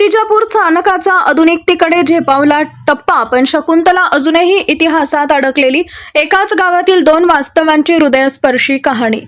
मूर्तिजापूर स्थानकाचा आधुनिकतेकडे झेपावला टप्पा पण शकुंतला अजूनही इतिहासात अडकलेली एकाच गावातील दोन वास्तवांची हृदयस्पर्शी कहाणी.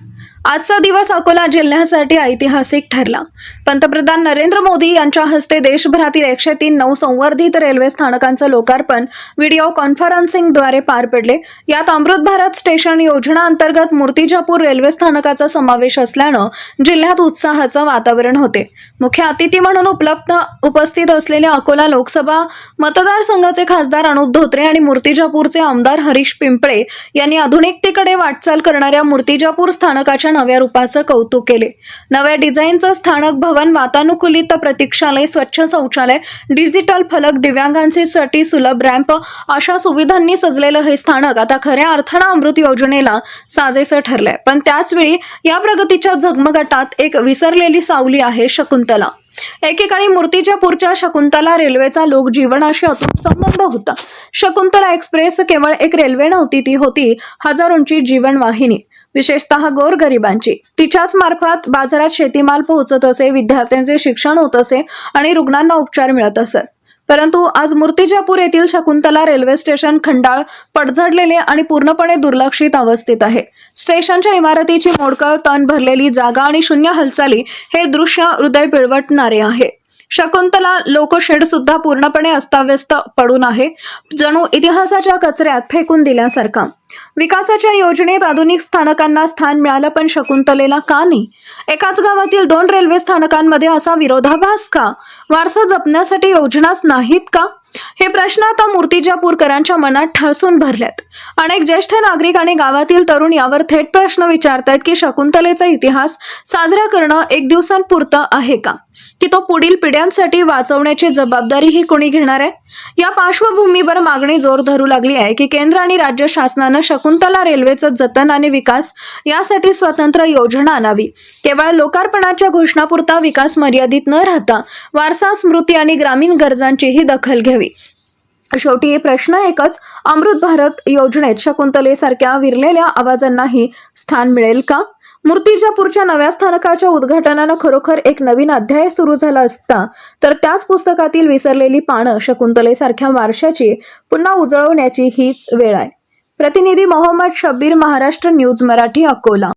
आजचा दिवस अकोला जिल्ह्यासाठी ऐतिहासिक ठरला. पंतप्रधान नरेंद्र मोदी यांच्या हस्ते देशभरातील एकशे तीन नवसंवर्धित रेल्वे स्थानकांचं लोकार्पण व्हिडिओ कॉन्फरन्सिंगद्वारे पार पडले. यात अमृत भारत स्टेशन योजना अंतर्गत मूर्तिजापूर रेल्वे स्थानकाचा समावेश असल्यानं जिल्ह्यात उत्साहाचं वातावरण होते. मुख्य अतिथी म्हणून उपलब्ध उपस्थित असलेले अकोला लोकसभा मतदारसंघाचे खासदार अनुप धोत्रे आणि मूर्तिजापूरचे आमदार हरीश पिंपळे यांनी आधुनिकतेकडे वाटचाल करणाऱ्या मूर्तिजापूर स्थानकाच्या नव्या रूपाचं कौतुक केले. नव्या डिझाईनचं स्थानक भवन वातानुकूलित प्रतीक्षालय स्वच्छ शौचालय डिजिटल फलक दिव्यांगांसाठी सुलभ रॅम्प अशा सुविधांनी सजलेलं हे स्थानक आता खऱ्या अर्थानं अमृत योजनेला साजेसं ठरलंय. पण त्याचवेळी या प्रगतीच्या झगमगाटात एक विसरलेली सावली आहे शकुंतला. एकेकाळी मूर्तिजापूरच्या शकुंतला रेल्वेचा लोक जीवनाशी अतूट संबंध होता. शकुंतला एक्सप्रेस केवळ एक रेल्वे नव्हती ती होती हजारोंची जीवनवाहिनी. विशेषतः गोरगरिबांची. तिच्याच मार्फत बाजारात शेतीमाल पोहोचत असे विद्यार्थ्यांचे शिक्षण होत असे आणि रुग्णांना उपचार मिळत असत परंतु आज मूर्तिजापूर येथील शकुंतला रेल्वे स्टेशन खंडाळ पडझडलेले आणि पूर्णपणे दुर्लक्षित अवस्थेत आहे. स्टेशनच्या इमारतीची मोडकळ तण भरलेली जागा आणि शून्य हालचाली हे दृश्य हृदय पिळवटणारे आहे. शकुंतला लोकशेड सुद्धा पूर्णपणे अस्ताव्यस्त पडून आहे. जणू इतिहासाच्या कचऱ्यात फेकून दिल्यासारखा. विकासाच्या योजनेत आधुनिक स्थानकांना स्थान मिळालं पण शकुंतलेला का नाही? एकाच गावातील दोन रेल्वे स्थानकांमध्ये असा विरोधाभास का? वारसा जपण्यासाठी योजनाच नाहीत का? हे प्रश्न आता मूर्तिजापूरकरांच्या मनात ठासून भरल्यात अनेक ज्येष्ठ नागरिक आणि गावातील तरुण यावर थेट प्रश्न विचारतायत की शकुंतलेचा इतिहास साजरा करणं एक दिवसांपुरतं आहे का? की तो पुढील पिढ्यांसाठी वाचवण्याची जबाबदारी ही कोणी घेणार आहे? या पार्श्वभूमीवर मागणी जोर धरू लागली आहे की केंद्र आणि राज्य शासनानं शकुंतला रेल्वेचं जतन आणि विकास यासाठी स्वतंत्र योजना आणावी. केवळ लोकार्पणाच्या घोषणापुरता विकास मर्यादित न राहता वारसा स्मृती आणि ग्रामीण गरजांचीही दखल घ्यावी. शेवटी प्रश्न एकच अमृत भारत योजनेत शकुंतलेसारख्या विरलेल्या आवाजांनाही स्थान मिळेल का? मूर्तिजापूरच्या नव्या स्थानकाच्या उद्घाटनानं खरोखर एक नवीन अध्याय सुरू झाला असता तर त्याच पुस्तकातील विसरलेली पानं शकुंतलेसारख्या वारशाची पुन्हा उजळवण्याची हीच वेळ आहे. प्रतिनिधी मोहम्मद शब्बीर महाराष्ट्र न्यूज मराठी अकोला.